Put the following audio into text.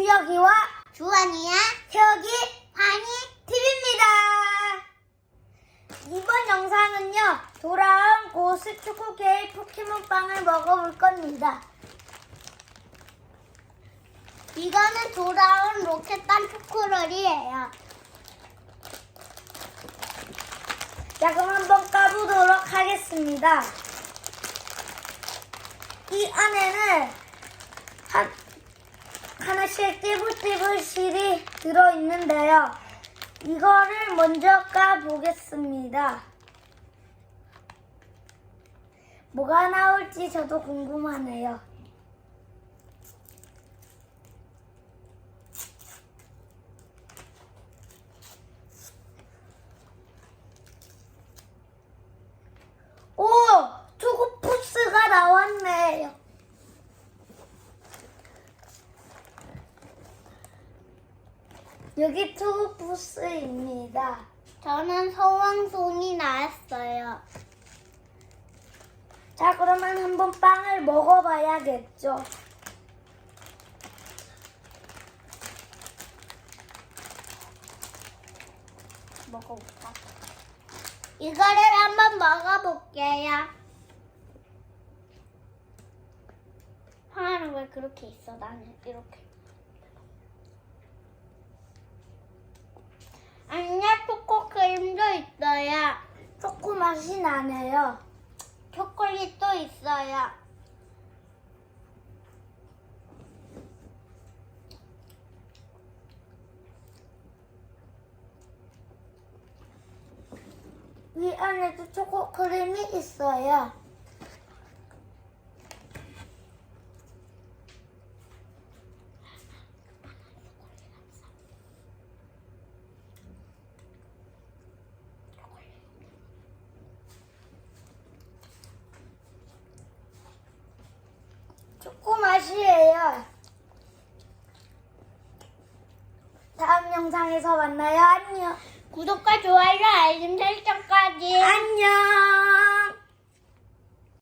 주혁이와 주원이야, 태혁이 환희, TV입니다. 이번 영상은요, 돌아온 고스 초코케이 포켓몬빵을 먹어볼 겁니다. 이거는 돌아온 로켓반 초코롤이에요. 자, 그럼 한번 까보도록 하겠습니다. 이 안에는 한, 하나씩 띠불띠불실이 들어있는데요. 이거를 먼저 까보겠습니다. 뭐가 나올지 저도 궁금하네요. 오! 투구푸스가 나왔네요. 여기 투구푸스입니다. 저는 서왕손이 나왔어요. 자, 그러면 한번 빵을 먹어봐야겠죠. 먹어볼까? 이거를 한번 먹어볼게요. 하나는 왜 그렇게 있어? 나는 이렇게. 안녕 초코 크림도 있어요. 초코 맛이 나네요. 초콜릿도 있어요. 이 안에도 초코 크림이 있어요. 초코 맛이에요. 다음 영상에서 만나요. 안녕. 구독과 좋아요, 알림 설정까지. 안녕.